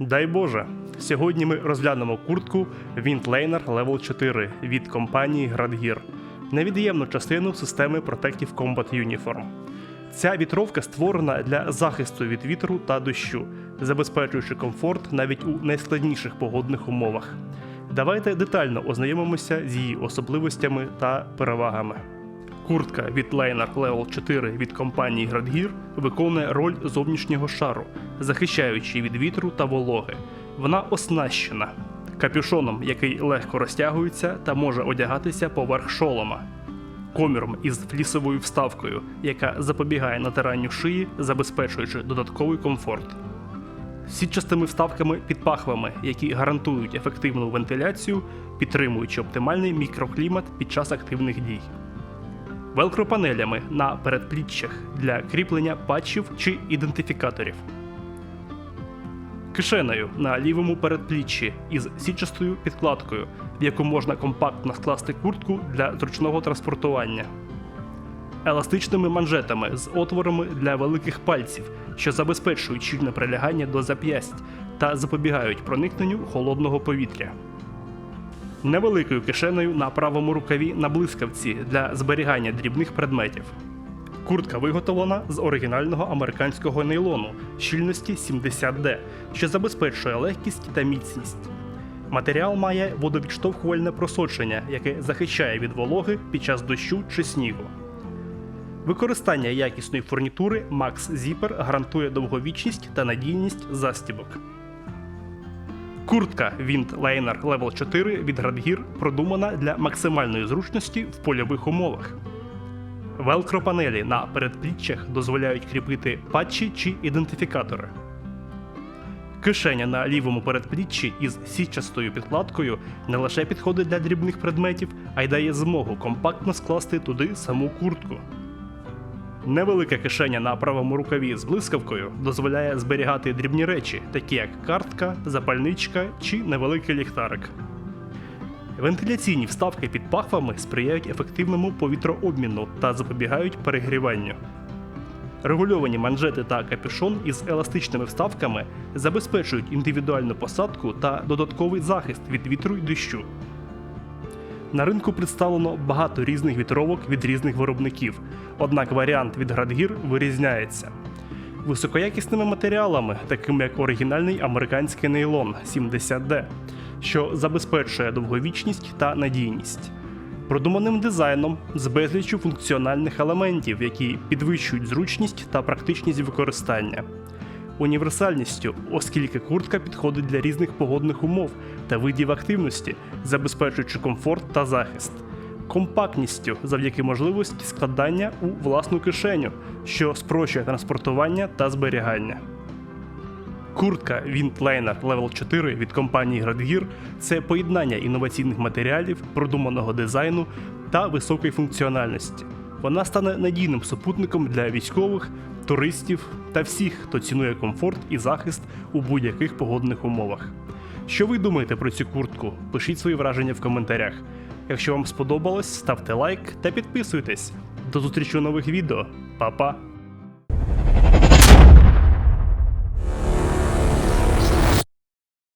Дай Боже! Сьогодні ми розглянемо куртку Windlaner Level 4 від компанії Gradgear, невід'ємну частину системи Protective Combat Uniform. Ця вітровка створена для захисту від вітру та дощу, забезпечуючи комфорт навіть у найскладніших погодних умовах. Давайте детально ознайомимося з її особливостями та перевагами. Куртка від Liner Level 4 від компанії Gradgear виконує роль зовнішнього шару, захищаючи від вітру та вологи. Вона оснащена капюшоном, який легко розтягується та може одягатися поверх шолома, коміром із флісовою вставкою, яка запобігає натиранню шиї, забезпечуючи додатковий комфорт. Сітчастими вставками під пахвами, які гарантують ефективну вентиляцію, підтримуючи оптимальний мікроклімат під час активних дій велкропанелями на передпліччях для кріплення патчів чи ідентифікаторів, кишенею на лівому передпліччі із сітчастою підкладкою, в яку можна компактно скласти куртку для зручного транспортування, еластичними манжетами з отворами для великих пальців, що забезпечують щільне прилягання до зап'ясть та запобігають проникненню холодного повітря невеликою кишенею на правому рукаві на блискавці для зберігання дрібних предметів. Куртка виготовлена з оригінального американського нейлону щільності 70D, що забезпечує легкість та міцність. Матеріал має водовідштовхувальне просочення, яке захищає від вологи під час дощу чи снігу. Використання якісної фурнітури Max Zipper гарантує довговічність та надійність застібок. Куртка Windliner Level 4 від Gradgear продумана для максимальної зручності в польових умовах. Велкро-панелі на передпліччях дозволяють кріпити патчі чи ідентифікатори. Кишеня на лівому передпліччі із сітчастою підкладкою не лише підходить для дрібних предметів, а й дає змогу компактно скласти туди саму куртку. Невелика кишеня на правому рукаві з блискавкою дозволяє зберігати дрібні речі, такі як картка, запальничка чи невеликий ліхтарик. Вентиляційні вставки під пахвами сприяють ефективному повітрообміну та запобігають перегріванню. Регульовані манжети та капюшон із еластичними вставками забезпечують індивідуальну посадку та додатковий захист від вітру й дощу. На ринку представлено багато різних вітровок від різних виробників, однак варіант від Gradgear вирізняється. Високоякісними матеріалами, такими як оригінальний американський нейлон 70D, що забезпечує довговічність та надійність, продуманим дизайном з безліччю функціональних елементів, які підвищують зручність та практичність використання універсальністю, оскільки куртка підходить для різних погодних умов та видів активності, забезпечуючи комфорт та захист, компактністю завдяки можливості складання у власну кишеню, що спрощує транспортування та зберігання. Куртка Windliner Level 4 від компанії Gradgear – це поєднання інноваційних матеріалів, продуманого дизайну та високої функціональності. Вона стане надійним супутником для військових, туристів та всіх, хто цінує комфорт і захист у будь-яких погодних умовах. Що ви думаєте про цю куртку? Пишіть свої враження в коментарях. Якщо вам сподобалось, ставте лайк та підписуйтесь. До зустрічі у нових відео. Па-па!